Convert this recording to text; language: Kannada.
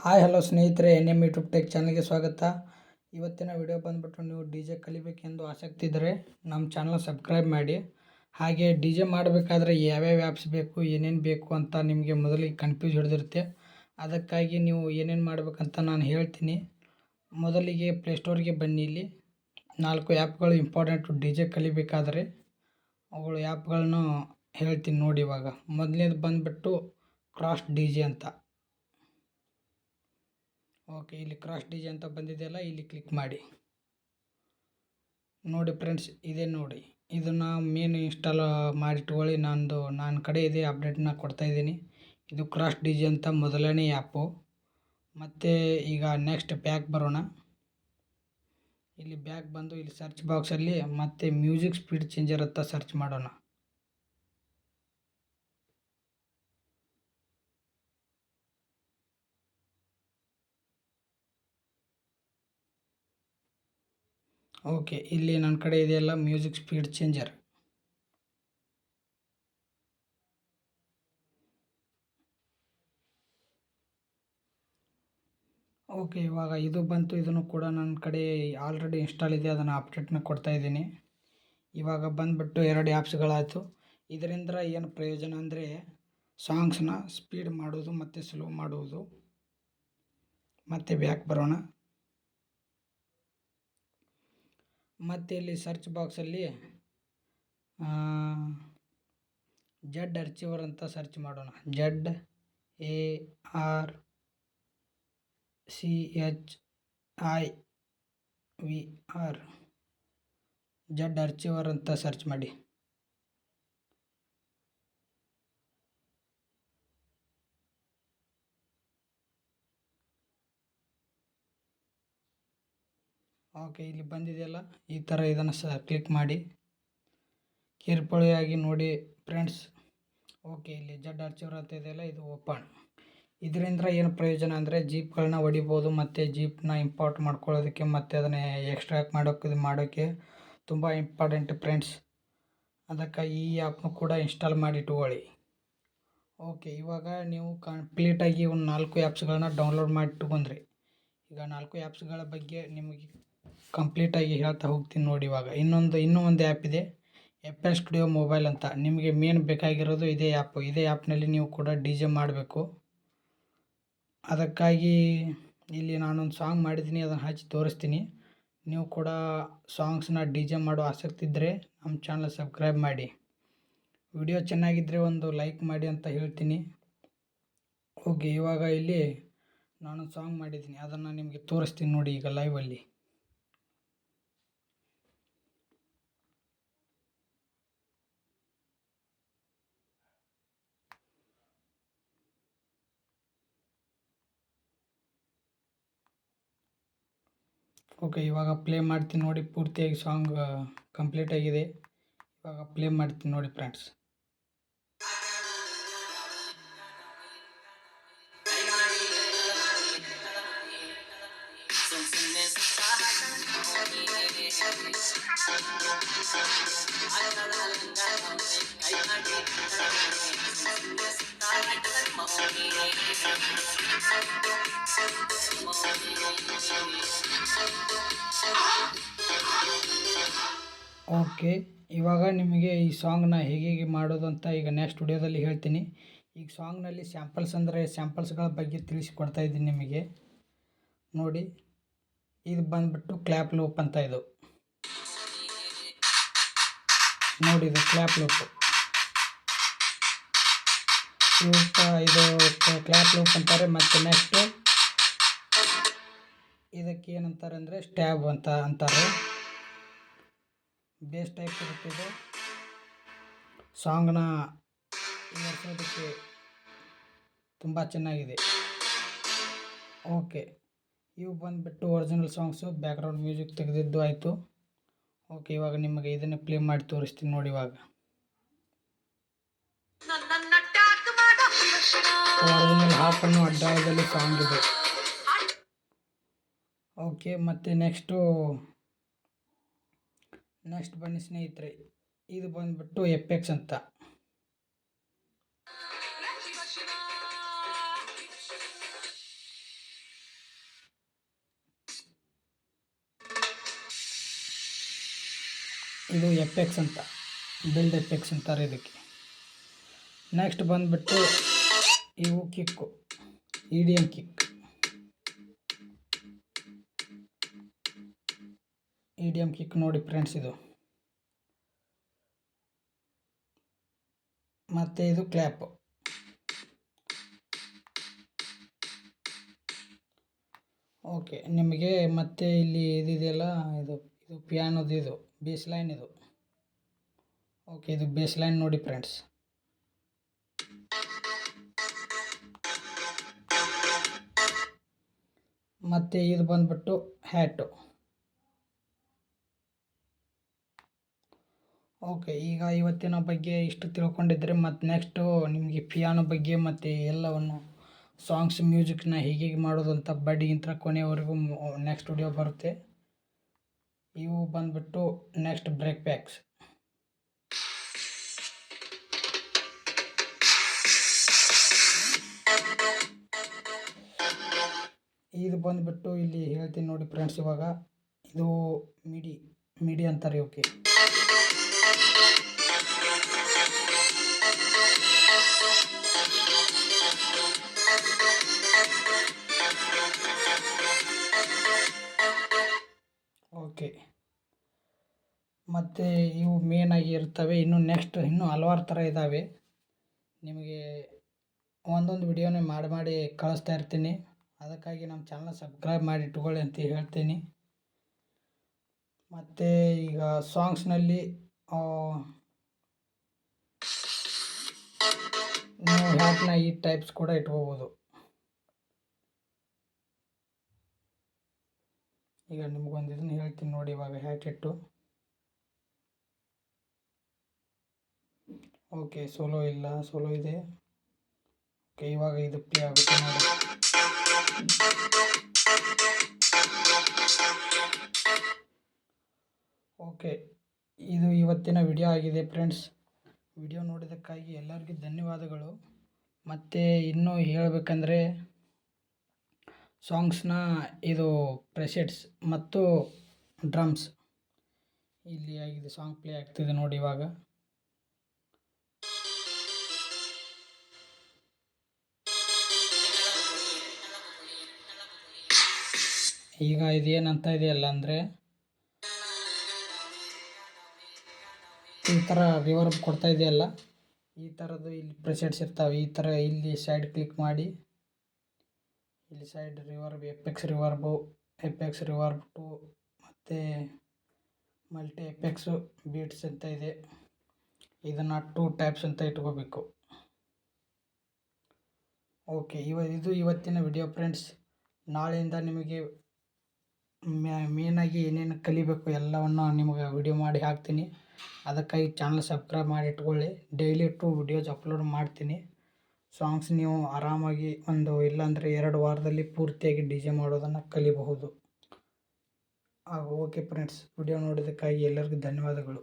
ಹಾಯ್, ಹಲೋ ಸ್ನೇಹಿತರೆ ಎನ್ ಎಂ ಯೂಟ್ಯೂಬ್ ಟೆಕ್ ಚಾನಲ್ಗೆ ಸ್ವಾಗತ. ಇವತ್ತಿನ ವಿಡಿಯೋ ಬಂದುಬಿಟ್ಟು ನೀವು ಡಿ ಜೆ ಕಲಿಬೇಕೆಂದು ಆಸಕ್ತಿ ಇದ್ದರೆ ನಮ್ಮ ಚಾನಲ್ ಸಬ್ಸ್ಕ್ರೈಬ್ ಮಾಡಿ. ಹಾಗೆ ಡಿ ಜೆ ಮಾಡಬೇಕಾದ್ರೆ ಯಾವ್ಯಾವ ಆ್ಯಪ್ಸ್ ಬೇಕು, ಏನೇನು ಬೇಕು ಅಂತ ನಿಮಗೆ ಮೊದಲಿಗೆ ಕನ್ಫ್ಯೂಸ್ ಹಿಡಿದಿರುತ್ತೆ. ಅದಕ್ಕಾಗಿ ನೀವು ಏನೇನು ಮಾಡಬೇಕಂತ ನಾನು ಹೇಳ್ತೀನಿ. ಮೊದಲಿಗೆ ಪ್ಲೇಸ್ಟೋರ್ಗೆ ಬನ್ನಿ ಇಲ್ಲಿ. ನಾಲ್ಕು ಆ್ಯಪ್ಗಳು ಇಂಪಾರ್ಟೆಂಟು ಡಿ ಜೆ ಕಲಿಬೇಕಾದರೆ ಅವುಗಳು ಆ್ಯಪ್ಗಳನ್ನು ಹೇಳ್ತೀನಿ ನೋಡಿ ಇವಾಗ. ಮೊದಲನೇದು ಬಂದುಬಿಟ್ಟು ಕ್ರಾಸ್ ಡಿ ಜೆ ಅಂತ. ಓಕೆ ಇಲ್ಲಿ ಕ್ರಾಸ್ ಡಿಜೆ ಅಂತ ಬಂದಿದೆಯಲ್ಲ, ಇಲ್ಲಿ ಕ್ಲಿಕ್ ಮಾಡಿ. ನೋಡಿ ಫ್ರೆಂಡ್ಸ್ ಇದೆ ನೋಡಿ. ಇದನ್ನು ಮೇನ್ ಇನ್ಸ್ಟಾಲ್ ಮಾಡಿಟ್ಕೊಳ್ಳಿ ನಂದು ನನ್ನ ಕಡೆ ಇದೆ ಅಪ್ಡೇಟ್ನ ಕೊಡ್ತಾಯಿದ್ದೀನಿ ಇದು ಕ್ರಾಸ್ ಡಿಜೆ ಅಂತ ಮೊದಲನೇ ಆ್ಯಪು ಮತ್ತು ಈಗ ನೆಕ್ಸ್ಟ್ ಪ್ಯಾಕ್ ಬರೋಣ. ಇಲ್ಲಿ ಬ್ಯಾಕ್ ಬಂದು ಇಲ್ಲಿ ಸರ್ಚ್ ಬಾಕ್ಸಲ್ಲಿ ಮತ್ತೆ ಮ್ಯೂಸಿಕ್ ಸ್ಪೀಡ್ ಚೇಂಜರ್ ಅಂತ ಸರ್ಚ್ ಮಾಡೋಣ. ಓಕೆ, ಇಲ್ಲಿ ನನ್ನ ಕಡೆ ಇದೆಯಲ್ಲ ಮ್ಯೂಸಿಕ್ ಸ್ಪೀಡ್ ಚೇಂಜರ್. ಓಕೆ, ಇವಾಗ ಇದು ಬಂತು, ಇದನ್ನು ಕೂಡ ನನ್ನ ಕಡೆ ಆಲ್ರೆಡಿ ಇನ್ಸ್ಟಾಲ್ ಇದೆ, ಅದನ್ನು ಅಪ್ಡೇಟ್ನ ಕೊಡ್ತಾ ಇದ್ದೀನಿ. ಇವಾಗ ಬಂದುಬಿಟ್ಟು ಎರಡು ಆ್ಯಪ್ಸ್ಗಳಾಯಿತು ಇದರಿಂದ ಏನು ಪ್ರಯೋಜನ ಅಂದರೆ ಸಾಂಗ್ಸ್ನ ಸ್ಪೀಡ್ ಮಾಡೋದು ಮತ್ತು ಸ್ಲೋ ಮಾಡುವುದು. ಮತ್ತು ಬ್ಯಾಕ್ ಬರೋಣ. ಮತ್ತು ಇಲ್ಲಿ ಸರ್ಚ್ ಬಾಕ್ಸಲ್ಲಿ ಜಡ್ ಅರ್ಚಿವರ್ ಅಂತ ಸರ್ಚ್ ಮಾಡೋಣ. Z A R C H I V R Z archiver ಅಂತ ಸರ್ಚ್ ಮಾಡಿ. ಓಕೆ, ಇಲ್ಲಿ ಬಂದಿದೆಯಲ್ಲ? ಈ ಥರ ಇದನ್ನು ಸಹ ಕ್ಲಿಕ್ ಮಾಡಿ. ಕೇರ್ಫುಲಿಯಾಗಿ ನೋಡಿ ಫ್ರೆಂಡ್ಸ್ ಓಕೆ, ಇಲ್ಲಿ ಜಡ್ ಅರ್ಚಿವ್ರ ಅಂತ ಇದೆಯಲ್ಲ, ಇದು ಓಪನ್ ಇದರಿಂದ ಏನು ಪ್ರಯೋಜನ ಅಂದರೆ ಜೀಪ್ಗಳನ್ನ ಹೊಡಿಬೋದು, ಮತ್ತು ಜೀಪ್ನ ಇಂಪೋರ್ಟ್ ಮಾಡ್ಕೊಳ್ಳೋದಕ್ಕೆ, ಮತ್ತು ಅದನ್ನು ಎಕ್ಸ್ಟ್ರಾಕ್ಟ್ ಮಾಡೋಕ್ಕೆ ಮಾಡೋಕ್ಕೆ ತುಂಬ ಇಂಪಾರ್ಟೆಂಟ್ ಫ್ರೆಂಡ್ಸ್ ಅದಕ್ಕೆ ಈ ಆ್ಯಪ್ನು ಕೂಡ ಇನ್ಸ್ಟಾಲ್ ಮಾಡಿ ಇಟ್ಕೊಳ್ಳಿ. ಓಕೆ, ಇವಾಗ ನೀವು ಕಂಪ್ಲೀಟಾಗಿ ಒಂದು ನಾಲ್ಕು ಆ್ಯಪ್ಸ್ಗಳನ್ನ ಡೌನ್ಲೋಡ್ ಮಾಡಿ ಇಟ್ಕೊಂಡ್ರಿ. ಈಗ ನಾಲ್ಕು ಆ್ಯಪ್ಸ್ಗಳ ಬಗ್ಗೆ ನಿಮಗೆ ಕಂಪ್ಲೀಟಾಗಿ ಹೇಳ್ತಾ ಹೋಗ್ತೀನಿ ನೋಡಿ ಇವಾಗ. ಇನ್ನೊಂದು, ಇನ್ನೂ ಒಂದು ಆ್ಯಪ್ ಇದೆ. ಎಪ್ ಎಲ್ ಸ್ಟುಡಿಯೋ ಮೊಬೈಲ್ ಅಂತ. ನಿಮಗೆ ಮೇನ್ ಬೇಕಾಗಿರೋದು ಇದೇ ಆ್ಯಪ್ ಇದೇ ಆ್ಯಪ್ನಲ್ಲಿ ನೀವು ಕೂಡ ಡಿ ಜೆ ಮಾಡಬೇಕು. ಅದಕ್ಕಾಗಿ ಇಲ್ಲಿ ನಾನೊಂದು ಸಾಂಗ್ ಮಾಡಿದ್ದೀನಿ. ಅದನ್ನು ಹಚ್ಚಿ ತೋರಿಸ್ತೀನಿ. ನೀವು ಕೂಡ ಸಾಂಗ್ಸ್ನ ಡಿ ಜೆ ಮಾಡೋ ಆಸಕ್ತಿ ಇದ್ದರೆ ನಮ್ಮ ಚಾನಲ್ ಸಬ್ಸ್ಕ್ರೈಬ್ ಮಾಡಿ. ವಿಡಿಯೋ ಚೆನ್ನಾಗಿದ್ದರೆ ಒಂದು ಲೈಕ್ ಮಾಡಿ ಅಂತ ಹೇಳ್ತೀನಿ. ಓಕೆ ಇವಾಗ ಇಲ್ಲಿ ನಾನು ಸಾಂಗ್ ಮಾಡಿದ್ದೀನಿ. ಅದನ್ನು ನಿಮಗೆ ತೋರಿಸ್ತೀನಿ ನೋಡಿ ಈಗ ಲೈವಲ್ಲಿ ಓಕೆ ಇವಾಗ ಪ್ಲೇ ಮಾಡ್ತೀನಿ ನೋಡಿ ಪೂರ್ತಿಯಾಗಿ ಸಾಂಗ್ ಕಂಪ್ಲೀಟ್ ಆಗಿದೆ. ಇವಾಗ ಪ್ಲೇ ಮಾಡ್ತೀನಿ ನೋಡಿ ಫ್ರೆಂಡ್ಸ್ ಓಕೆ ಇವಾಗ ನಿಮಗೆ ಈ ಸಾಂಗ್ನ ಹೇಗೆ ಹೇಗೆ ಮಾಡೋದು ಅಂತ ಈಗ ನೆಕ್ಸ್ಟ್ ವಿಡಿಯೋದಲ್ಲಿ ಹೇಳ್ತೀನಿ. ಈಗ ಸಾಂಗ್ನಲ್ಲಿ ಸ್ಯಾಂಪಲ್ಸ್ ಅಂದರೆ ಸ್ಯಾಂಪಲ್ಸ್ಗಳ ಬಗ್ಗೆ ತಿಳಿಸಿಕೊಡ್ತಾ ಇದ್ದೀನಿ ನಿಮಗೆ. ನೋಡಿ, ಇದು ಬಂದುಬಿಟ್ಟು ಕ್ಲ್ಯಾಪ್ ಲೂಪ್ ಅಂತ ಇದು. ನೋಡಿ, ಇದು ಕ್ಲ್ಯಾಪ್ ಲೂಪು ಇದು ಕ್ಲ್ಯಾಪ್ ಲೂಪ್ ಅಂತಾರೆ, ಮತ್ತು ನೆಕ್ಸ್ಟು ಇದಕ್ಕೆ ಏನಂತಾರೆ ಅಂದರೆ ಸ್ಟ್ಯಾಬ್ ಅಂತ ಅಂತಾರೆ. ಬೇಸ್ ಟೈಪ್ ಇದು. ಸಾಂಗ್ನ ವರ್ಷೋದಕ್ಕೆ ತುಂಬ ಚೆನ್ನಾಗಿದೆ. ಓಕೆ, ಇವು ಬಂದುಬಿಟ್ಟು ಒರಿಜಿನಲ್ ಸಾಂಗ್ಸು ಬ್ಯಾಕ್ಗ್ರೌಂಡ್ ಮ್ಯೂಸಿಕ್ ತೆಗೆದಿದ್ದು ಆಯಿತು. ಓಕೆ, ಇವಾಗ ನಿಮಗೆ ಇದನ್ನೇ ಪ್ಲೇ ಮಾಡಿ ತೋರಿಸ್ತೀನಿ ನೋಡಿ ಇವಾಗ. ಮೇಲೆ ಹಾಫ್ ಅನ್ನು ಸಾಂಗ್ ಇದೆ. ಓಕೆ ಮತ್ತು ನೆಕ್ಸ್ಟು ನೆಕ್ಸ್ಟ್ ಬನ್ನಿ ಸ್ನೇಹಿತರೆ. ಇದು ಬಂದ್ಬಿಟ್ಟು ಎಪೆಕ್ಸ್ ಅಂತ. ಇದು ಎಪೆಕ್ಸ್ ಅಂತ. ಬಿಲ್ಡ್ ಎಪೆಕ್ಸ್ ಅಂತಾರೆ ಇದಕ್ಕೆ. ನೆಕ್ಸ್ಟ್ ಬಂದ್ಬಿಟ್ಟು ಇವು kick EDM kick E D M kick ನೋಡಿ ಫ್ರೆಂಡ್ಸ್ ಇದು。ಮತ್ತು ಇದು ಕ್ಲ್ಯಾಪ್ ಓಕೆ ನಿಮಗೆ ಮತ್ತೆ ಇಲ್ಲಿ ಇದಿದೆಯಲ್ಲ, ಇದು ಇದು ಪಿಯಾನೋದು ಇದು ಬೇಸ್ ಲೈನ್ ಇದು. ಓಕೆ ಇದು ಬೇಸ್ ಲೈನ್ ನೋಡಿ ಫ್ರೆಂಡ್ಸ್ ಮತ್ತು ಇದು ಬಂದ್ಬಿಟ್ಟು ಹ್ಯಾಟು ಓಕೆ ಈಗ ಇವತ್ತಿನ ಬಗ್ಗೆ ಇಷ್ಟು ತಿಳ್ಕೊಂಡಿದ್ರೆ ಮತ್ತು ನೆಕ್ಸ್ಟು ನಿಮಗೆ ಪಿಯಾನೋ ಬಗ್ಗೆ ಮತ್ತು ಎಲ್ಲವನ್ನು ಸಾಂಗ್ಸ್ ಮ್ಯೂಸಿಕ್ನ ಹೀಗೆ ಹೇಗೆ ಮಾಡೋದು ಅಂತ ಬಡ್ಡಿಗಿಂತ ಕೊನೆಯವರೆಗೂ ನೆಕ್ಸ್ಟ್ ವಿಡಿಯೋ ಬರುತ್ತೆ. ಇವು ಬಂದುಬಿಟ್ಟು ನೆಕ್ಸ್ಟ್ ಬ್ರೇಕ್ ಪ್ಯಾಕ್ಸ್ ಇದು ಬಂದ್ಬಿಟ್ಟು ಇಲ್ಲಿ ಹೇಳ್ತೀನಿ ನೋಡಿ ಫ್ರೆಂಡ್ಸ್ ಇವಾಗ. ಇದು ಮಿಡಿ ಮಿಡಿ ಅಂತಾರೆ ಓಕೆ ಓಕೆ ಮತ್ತು ಇವು ಆಗಿ ಇರ್ತವೆ. ಇನ್ನು ನೆಕ್ಸ್ಟ್ ಇನ್ನೂ ಹಲವಾರು ಥರ ಇದ್ದಾವೆ ನಿಮಗೆ ಒಂದೊಂದು ವಿಡಿಯೋನೇ ಮಾಡಿ ಮಾಡಿ ಕಳಿಸ್ತಾ ಇರ್ತೀನಿ. ಅದಕ್ಕಾಗಿ ನಮ್ಮ ಚಾನಲ್ ಸಬ್ಸ್ಕ್ರೈಬ್ ಮಾಡಿ ಇಟ್ಕೊಳ್ಳಿ ಅಂತ ಹೇಳ್ತೀನಿ. ಮತ್ತು ಈಗ ಸಾಂಗ್ಸ್ನಲ್ಲಿ ನೀವು ಹ್ಯಾಟ್ನ ಈ ಟೈಪ್ಸ್ ಕೂಡ ಇಟ್ಕೋಬೋದು. ಈಗ ನಿಮ್ಗೊಂದು ಇದನ್ನು ಹೇಳ್ತೀನಿ ನೋಡಿ ಇವಾಗ ಹ್ಯಾಟ್ ಇಟ್ಟು ಓಕೆ ಸೋಲೋ ಇಲ್ಲ ಸೋಲೋ ಇದೆ. ಓಕೆ ಇವಾಗ ಇದು ಪ್ಲೇ ಆಗುತ್ತೆ ನೋಡಿ. ಓಕೆ ಇದು ಇವತ್ತಿನ ವಿಡಿಯೋ ಆಗಿದೆ ಫ್ರೆಂಡ್ಸ್ ವಿಡಿಯೋ ನೋಡಿದ್ದಕ್ಕಾಗಿ ಎಲ್ಲರಿಗೂ ಧನ್ಯವಾದಗಳು. ಮತ್ತು ಇನ್ನೂ ಹೇಳಬೇಕಂದ್ರೆ ಸಾಂಗ್ಸ್ನ ಇದು ಪ್ರೆಸೆಟ್ಸ್ ಮತ್ತು ಡ್ರಮ್ಸ್ ಇಲ್ಲಿ ಆಗಿದೆ ಸಾಂಗ್ ಪ್ಲೇ ಆಗ್ತಿದೆ ನೋಡಿ ಇವಾಗ. ಈಗ ಇದೇನಂತ ಇದೆಯಲ್ಲ ಅಂದರೆ ಈ ಥರ ರಿವರ್ಬ್ ಕೊಡ್ತಾ ಇದೆಯಲ್ಲ, ಈ ಥರದ್ದು ಇಲ್ಲಿ ಪ್ರೆಸೆಟ್ಸ್ ಇರ್ತಾವೆ. ಈ ಥರ ಇಲ್ಲಿ ಸೈಡ್ ಕ್ಲಿಕ್ ಮಾಡಿ, ಇಲ್ಲಿ side reverb effects reverb effects reverb two ಮತ್ತು ಮಲ್ಟಿ ಎಪೆಕ್ಸು ಬೀಟ್ಸ್ ಅಂತ ಇದೆ. ಇದನ್ನು ಟೂ ಟೈಪ್ಸ್ ಅಂತ ಇಟ್ಕೋಬೇಕು. ಓಕೆ ಇವ ಇದು ಇವತ್ತಿನ ವಿಡಿಯೋ ಫ್ರೆಂಡ್ಸ್ ನಾಳೆಯಿಂದ ನಿಮಗೆ ಮೇನಾಗಿ ಏನೇನು ಕಲಿಬೇಕು ಎಲ್ಲವನ್ನು ನಿಮಗೆ ವಿಡಿಯೋ ಮಾಡಿ ಹಾಕ್ತೀನಿ. ಅದಕ್ಕಾಗಿ ಚಾನಲ್ ಸಬ್ಸ್ಕ್ರೈಬ್ ಮಾಡಿ ಇಟ್ಕೊಳ್ಳಿ. ಡೈಲಿ ಟು ವಿಡಿಯೋಸ್ ಅಪ್ಲೋಡ್ ಮಾಡ್ತೀನಿ. ಸಾಂಗ್ಸ್ ನೀವು ಆರಾಮಾಗಿ ಒಂದು ಇಲ್ಲಾಂದರೆ ಎರಡು ವಾರದಲ್ಲಿ ಪೂರ್ತಿಯಾಗಿ ಡಿ ಜೆ ಮಾಡೋದನ್ನು ಕಲಿಬಹುದು. ಓಕೆ ಫ್ರೆಂಡ್ಸ್ ವಿಡಿಯೋ ನೋಡಿದ್ದಕ್ಕಾಗಿ ಎಲ್ಲರಿಗೂ ಧನ್ಯವಾದಗಳು.